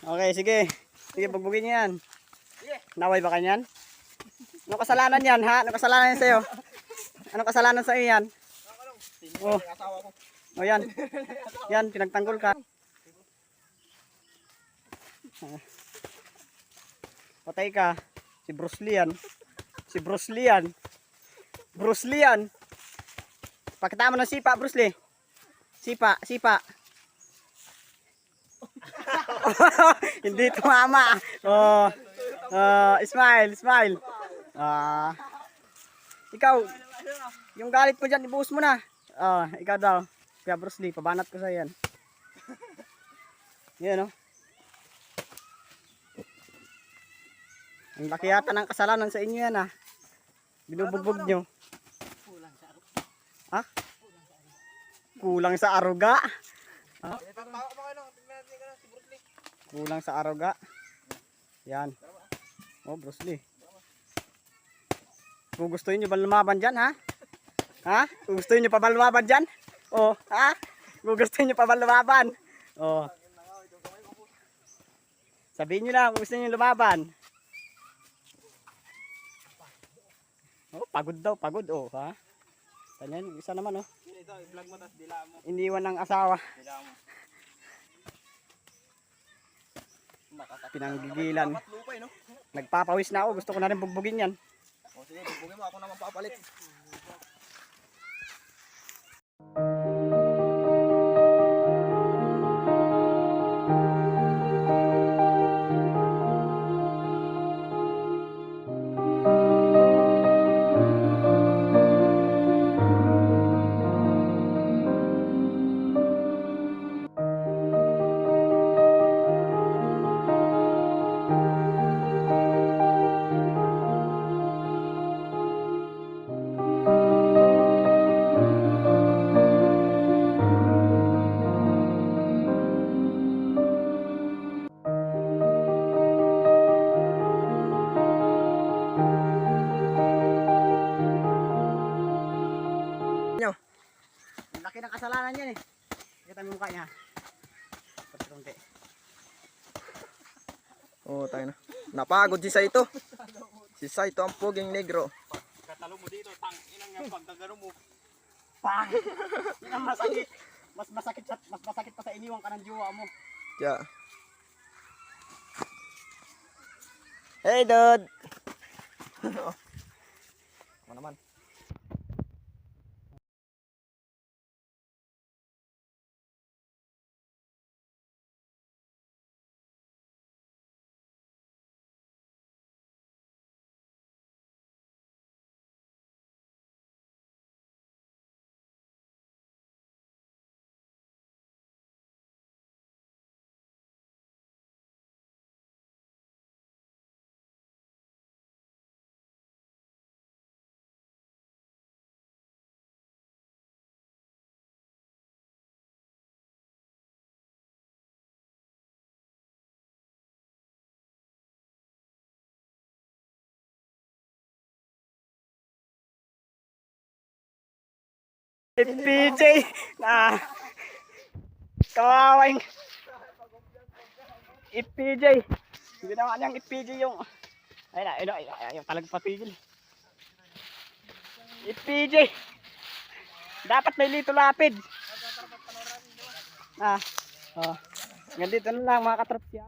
Okay, sige. Sige, bugbugin niyo yan. Naway ba kanyan? Ano kasalanan yan, ha? Ano kasalanan yan sa'yo? Ano kasalanan sa iyo yan? Oh. Oh, yan. Yan, pinagtanggol ka. Patay ka. Si Bruce Lee yan. Si Bruce Lee yan. Bruce Lee yan. Pakita mo ng sipa, Bruce Lee. Sipa, sipa. Hindi tumama. Oh. Uh, smile, smile. Ah. ikaw, yung galit mo dyan, ibuhos mo na. Ah, ikaw daw. Kaya Bruce Lee, pabanat ko sa yan. Yan oh. Ang laki yata ng kasalanan sa inyo yan ah. Binubugbog nyo. Ha? Kulang sa aruga. Ha? Kulang sa aruga. Yan. Oh, Bruce Lee. Kung gusto niyo ba lumaban dyan, ha? Ha? Kung gusto niyo pa ba lumaban dyan? Oh, ha? Kung gusto niyo pa ba lumaban? Oh. Sabihin niyo lang kung gusto niyo lumaban. Oh, pagod daw, pagod oh, ha? Tanyan, isa naman oh. Ito, i-vlog mo tas dila mo. Iniwan ng asawa. Dila mo. Pinanggigilan. Nagpapawis na ako, gusto ko na rin bugbugin yan. O sige, bugbugin mo. Ako naman papalit. Laki ng kasalanan yan eh. Kita mo mukha niya. Pagkakunti. Oo, tayo na. Napagod si Saito. Si Saito ang puging negro. Katalo mo dito, tang inang yung pagkagano mo. Pang! Yan ang masakit. Mas masakit, sa, mas masakit pa sa iniwang ka ng jowa mo. Yeah. Hey, dude! PJ! Na! Kawawang! IPJ! Hindi naman niyang IPJ yung... Ayun na, ayun na, ayun talagang papigil. IPJ! Dapat may lito lapid. Ah, oh. Ganito na lang mga katrapsya.